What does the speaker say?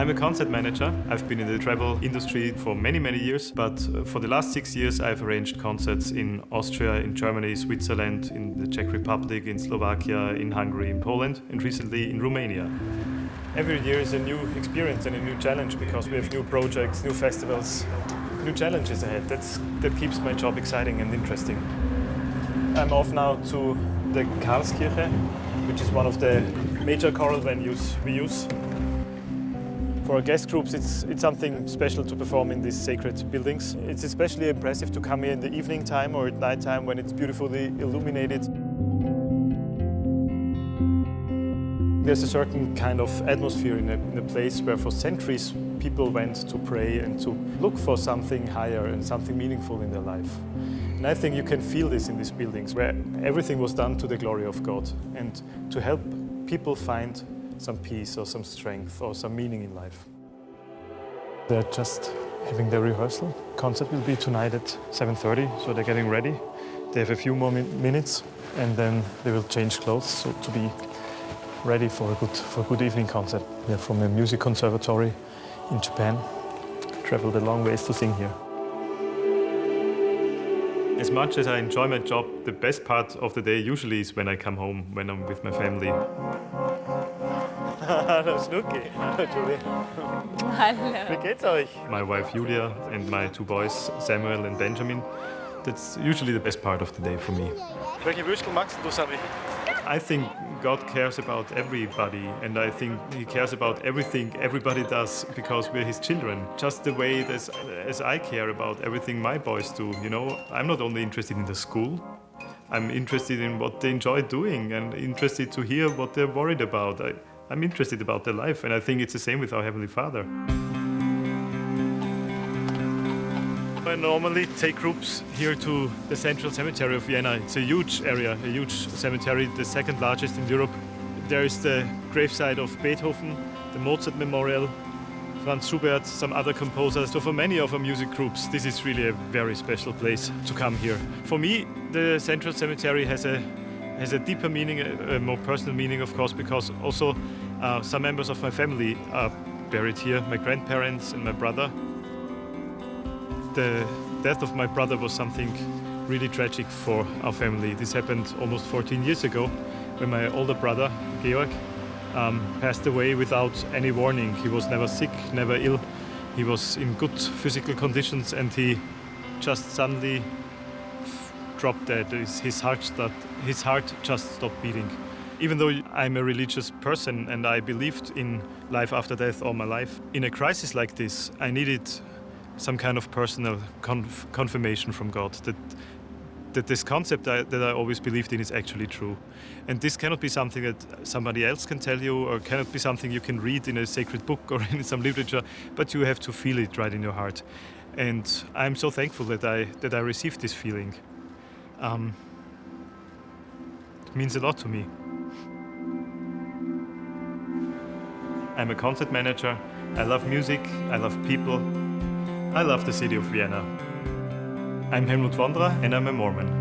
I'm a concert manager. I've been in the travel industry for many, many years, but uh, for the last six years, I've arranged concerts in Austria, in Germany, Switzerland, in the Czech Republic, in Slovakia, in Hungary, in Poland, and recently in Romania. Every year is a new experience and a new challenge because we have new projects, new festivals, new challenges ahead. That's, that keeps my job exciting and interesting. I'm off now to the Karlskirche, which is one of the major choral venues we use. For guest groups, it's, it's something special to perform in these sacred buildings. It's especially impressive to come here in the evening time or at night time when it's beautifully illuminated. There's a certain kind of atmosphere in a, in a place where for centuries people went to pray and to look for something higher and something meaningful in their life. And I think you can feel this in these buildings where everything was done to the glory of God and to help people find some peace or some strength or some meaning in life. They're just having their rehearsal. Concert will be tonight at 7:30, so they're getting ready. They have a few more min- minutes and then they will change clothes so to be ready for a good for a good evening concert. They're from a music conservatory in Japan. Traveled a long ways to sing here. As much as I enjoy my job, the best part of the day usually is when I come home, when I'm with my family. Hallo Schnucki. Hallo Julie. Hallo. Wie geht's euch? My wife Julia and my two boys Samuel and Benjamin. That's usually the best part of the day for me. Welche Würstel magst du, Sami? I think God cares about everybody, and I think He cares about everything everybody does because we're His children. Just the way as, as I care about everything my boys do. You know, I'm not only interested in the school, I'm interested in what they enjoy doing and interested to hear what they're worried about. I, I'm interested about their life, and I think it's the same with our Heavenly Father. I normally take groups here to the Central Cemetery of Vienna. It's a huge area, a huge cemetery, the second largest in Europe. There is the gravesite of Beethoven, the Mozart Memorial, Franz Schubert, some other composers. So for many of our music groups, this is really a very special place to come here. For me, the Central Cemetery has a has a deeper meaning, a, a more personal meaning, of course, because also uh, some members of my family are buried here. My grandparents and my brother the death of my brother was something really tragic for our family. This happened almost 14 years ago when my older brother, Georg, um, passed away without any warning. He was never sick, never ill. He was in good physical conditions and he just suddenly dropped dead. His, heart start, his heart just stopped beating. Even though I'm a religious person and I believed in life after death all my life, in a crisis like this, I needed some kind of personal conf- confirmation from God that that this concept I, that I always believed in is actually true. And this cannot be something that somebody else can tell you or cannot be something you can read in a sacred book or in some literature, but you have to feel it right in your heart. And I'm so thankful that I that I received this feeling. Um, it means a lot to me. I'm a concert manager. I love music. I love people. I love the city of Vienna. I'm Helmut Wanderer and I'm a Mormon.